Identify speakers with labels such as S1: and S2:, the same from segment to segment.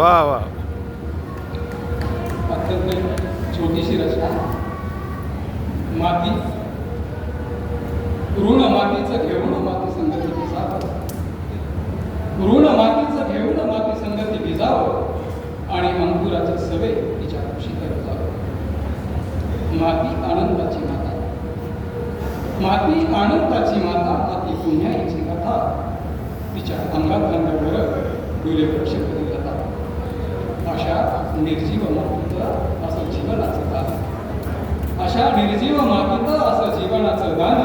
S1: वा वा.
S2: छोटीशी रचना माती. ऋण मातीचं घेऊन माती संगती भिजावं ऋण मातीचं घेऊन माती संगती भिजावं आणि अंकुराचे सवे तिच्या कुशीत रुजावं माती आनंदाची माता. माती आनंदाची माता माती पुण्याची कथा. तिच्या अंगात अंगावर डोले प्रक्षेप दिला अशा निर्जीव मातीत असं जीवनाचं दान अशा निर्जीव मातीत असं जीवनाचं दान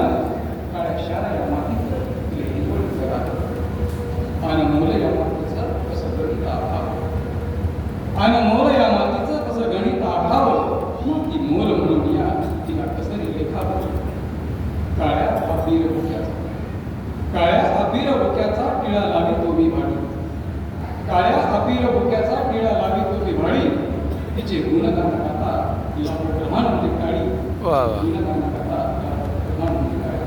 S2: काळ्या शाळा या मातीत करा. आणि या मातीचं कसं गणित आभाव आणि मोल या मातीचं कसं गणित आभाव ती मोल म्हणून या तिला कसं लेखावं. काळ्या अबीर डोक्याचा. काळ्या अबीर डोक्याचा टिळा लावी तो मी भाडी काळ्या वीर भुक्याचा मेळा लावी होती. वाळी तिचे गुणगान करता तिला प्रधान म्हणजे काळी.
S1: गुणगान करता
S2: प्रधान म्हणजे काळी.